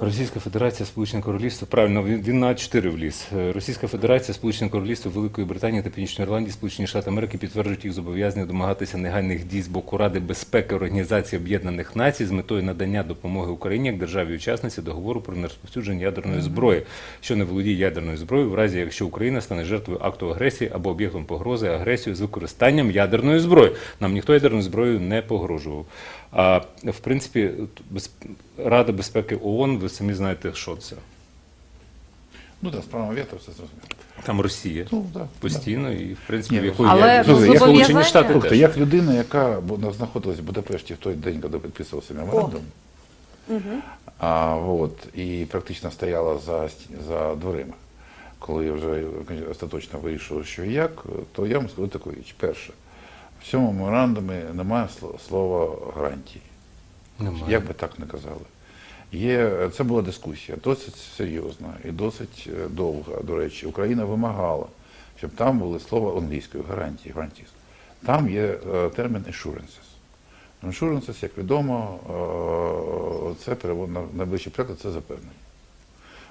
Російська Федерація, Сполучене Королівство, правильно, він, на 4 вліз. Е, Російська Федерація, Сполучене Королівство, Великої Британії та Північної Ірландії, Сполучені Штати Америки підтверджують їх зобов'язання домагатися негайних дій з боку Ради безпеки Організації Об'єднаних Націй з метою надання допомоги Україні як державі-учасниці договору про нерозповсюдження ядерної зброї, що не володіє ядерною зброєю, в разі якщо Україна стане жертвою акту агресії або об'єктом погрози агресією з використанням ядерної зброї. Нам ніхто ядерною зброєю не погрожував. А в принципі, без- Рада безпеки ООН, ви самі знаєте, що це. Ну так, справа вето, все зрозуміло. Там Росія Ну, так. постійно, і в принципі, Ні, в ну, якої Але ну, Сполучені Штати Слухайте, теж. як людина, яка бу- знаходилась в Будапешті в той день, коли підписувався меморандум, а, от, і практично стояла за, за дверима, коли я вже остаточно вирішив, що і як, то я вам скажу таку річ. Перше, в цьому меморандумі немає слова гарантії. Немає. Як би так не казали. Є, це була дискусія досить серйозна і досить е, довга. До речі, Україна вимагала, щоб там були слова англійською гарантії, гарантіс. Там є е, термін assurances. Assurances, як відомо, е, це перевод на найближчий приклад це запевнення.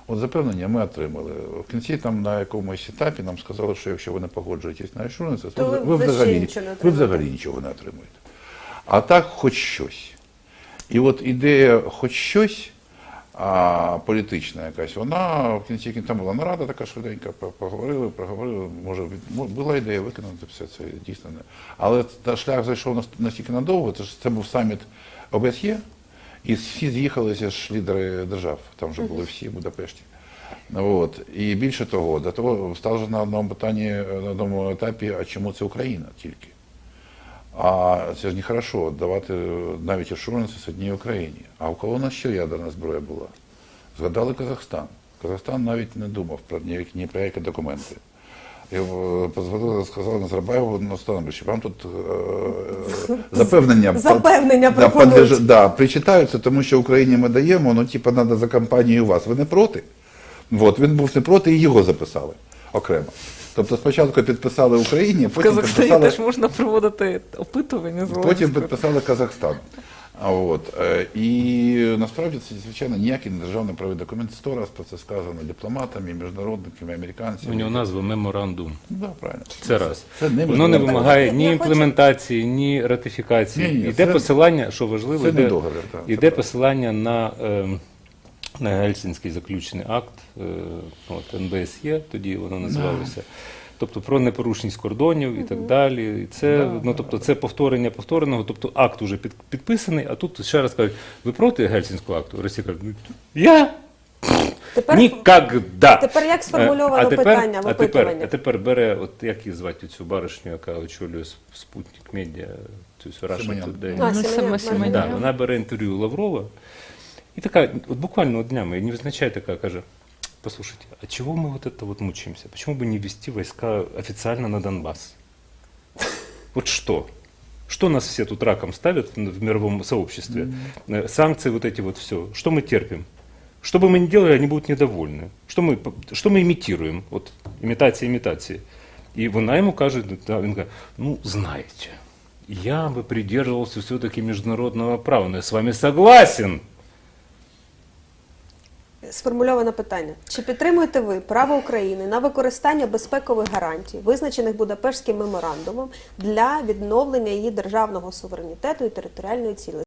От запевнення ми отримали. В кінці там на якомусь етапі нам сказали, що якщо ви не погоджуєтесь на assurances, То ви ви, взагалі ви взагалі нічого не отримуєте. А так хоч щось. І от ідея хоч щось, а політична якась, вона в кінці кін- там була нарада така швиденька, по- поговорили, проговорили, може, від- була ідея виконати все це дійсно не. Але та шлях зайшов настільки надовго, це ж це був саміт ОБСЄ, і всі з'їхалися ж лідери держав, там вже були всі в Будапешті. От. І більше того, до того стало на одному питанні, на одному етапі, а чому це Україна тільки? А це ж нехорошо давати навіть assurances одній Україні. А у кого у нас ще ядерна зброя була? Згадали Казахстан. Казахстан навіть не думав про ні, ні про які документи. І е, позвонили, сказали Назарбаєву на становище, вам тут е, запевнення, Запевнення да, подлеж- да, причитаються, тому що Україні ми даємо, ну типа треба за компанією вас. Ви не проти? От, він був не проти і його записали окремо. Тобто спочатку підписали Україні, В потім Казахстані підписали теж можна проводити опитування з Потім підписали Казахстан. А от е, і насправді це звичайно ніякий не державний правовий документ. Сто раз про це сказано дипломатами, міжнародниками, американцями. У нього назва меморандум. Да, правильно. Це раз. Це не Воно не вимагає ні імплементації, ні ратифікації. Ні-ні, Іде це- посилання, що важливо, це не іде, договір, так, це іде правда. посилання на, е, на Гельсінський заключений акт, е, от, НБСЄ, тоді воно називалося. Тобто про непорушність кордонів і так далі. І це, Да, ну, тобто, це повторення повтореного, тобто акт уже під, підписаний, а тут ще раз кажуть, ви проти Гельсінського акту? Росія каже, «Ну, я Тепер, Нікогда. тепер як сформульовано А тепер- питання в а тепер, а тепер бере, от як її звати цю баришню, яка очолює спутник медіа, цю. А, Ну. Да, вона бере інтерв'ю Лаврова і така, от буквально от днями, невзначай така каже, послушайте, а чего мы вот это вот мучаемся? Почему бы не ввести войска официально на Донбасс? Вот что? Что нас все тут раком ставят в мировом сообществе? Э, Санкции вот эти вот все. Что мы терпим? Что бы мы ни делали, они будут недовольны. Что мы, что мы имитируем? Вот имитация имитации. И вона ему каже, да, він каже, ну, знаете, я бы придерживался все-таки международного права, но я с вами согласен. Сформульоване питання: чи підтримуєте ви право України на використання безпекових гарантій, визначених Будапештським меморандумом, для відновлення її державного суверенітету і територіальної цілісності?